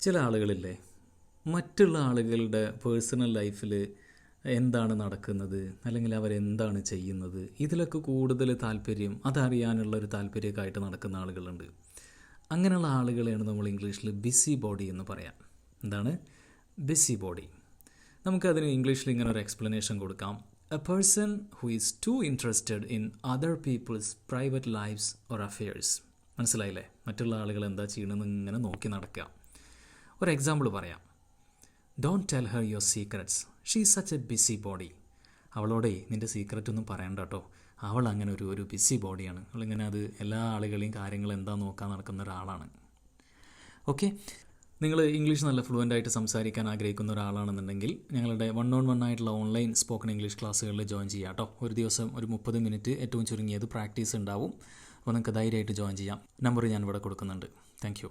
ചില ആളുകളില്ലേ? മറ്റുള്ള ആളുകളുടെ പേഴ്സണൽ ലൈഫിൽ എന്താണ് നടക്കുന്നത്? അല്ലെങ്കിൽ അവരെന്താണ് ചെയ്യുന്നത്? ഇതിലൊക്കെ കൂടുതൽ താല്പര്യം അതറിയാനുള്ള ഒരു താല്പര്യമൊക്കെ ആയിട്ട് നടക്കുന്ന ആളുകളുണ്ട്. അങ്ങനെയുള്ള ആളുകളെയാണ് നമ്മൾ ഇംഗ്ലീഷിൽ ബിസി ബോഡി എന്ന് പറയാം. എന്താണ്? ബിസി ബോഡി നമുക്കതിന് ഇംഗ്ലീഷിൽ ഇങ്ങനെ ഒരു എക്സ്പ്ലനേഷൻ കൊടുക്കാം. A person who is to interested in other people's private lifes or affairs മനസ്സിലായില്ലേ? മറ്റുള്ള ആളുകൾ എന്താ ചെയ്യണമെന്ന് ഇങ്ങനെ നോക്കി നടക്കുക. ഒരു എക്സാമ്പിൾ പറയാം. Don't tell her your secrets she such a busy body അവളോടെ നിന്റെ സീക്രറ്റ് ഒന്നും പറയണ്ട കേട്ടോ അവൾ അങ്ങനെ ഒരു ഒരു ബിസി ബോഡിയാണ് അവളിങ്ങനെ അത് എല്ലാ ആളുകളെയും കാര്യങ്ങൾ എന്താ നോക്കാൻ നടക്കുന്ന ഒരാളാണ്. ഓക്കെ നിങ്ങൾ ഇംഗ്ലീഷ് നല്ല ഫ്ലുവന്റ് ആയിട്ട് സംസാരിക്കാൻ ആഗ്രഹിക്കുന്ന ഒരാളാണെന്നുണ്ടെങ്കിൽ ഞങ്ങളുടെ വൺ ഓൺ വൺ ആയിട്ടുള്ള ഓൺലൈൻ സ്പോക്കൺ ഇംഗ്ലീഷ് ക്ലാസ്സുകളിൽ ജോയിൻ ചെയ്യാം കേട്ടോ ഒരു ദിവസം ഒരു മുപ്പത് മിനിറ്റ് ഏറ്റവും ചുരുങ്ങിയത് പ്രാക്ടീസ് ഉണ്ടാവും. അപ്പോൾ നിങ്ങൾക്ക് ധൈര്യമായിട്ട് ജോയിൻ ചെയ്യാം. നമ്പർ ഞാൻ ഇവിടെ കൊടുക്കുന്നുണ്ട്. താങ്ക്